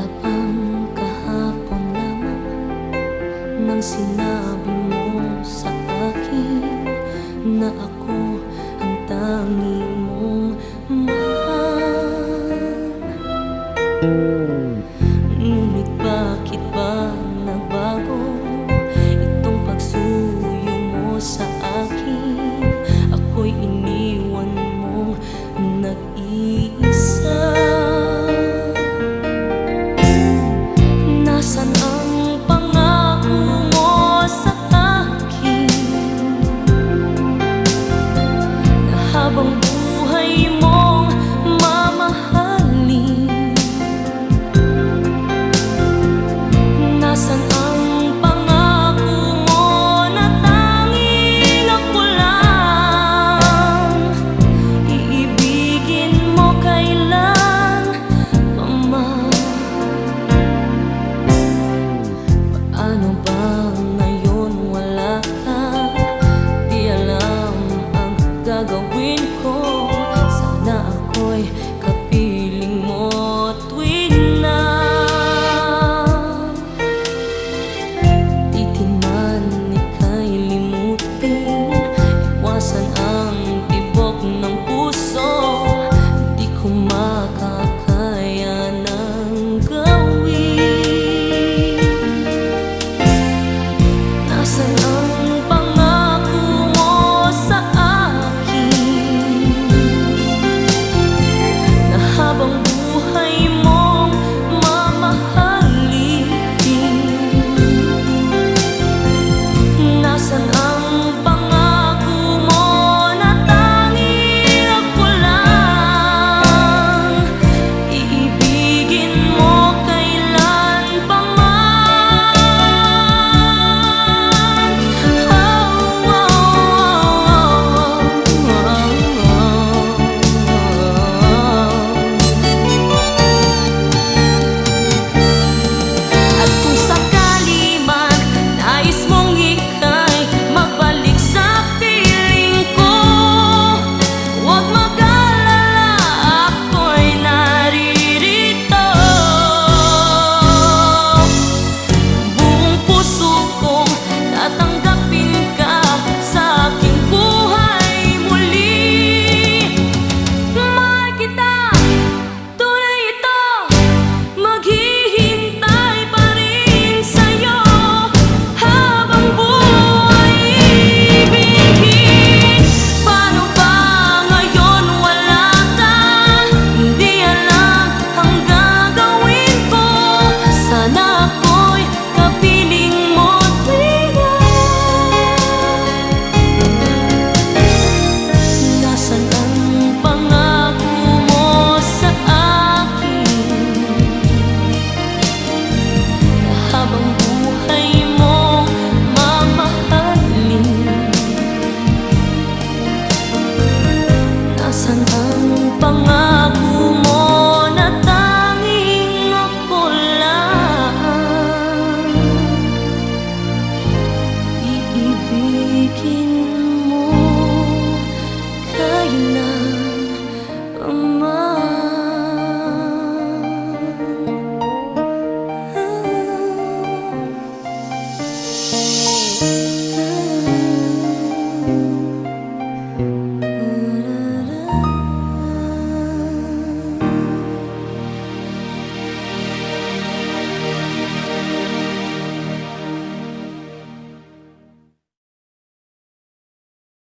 Para bang lamang Nang sinabi mo sa akin Na ako ang tanging come.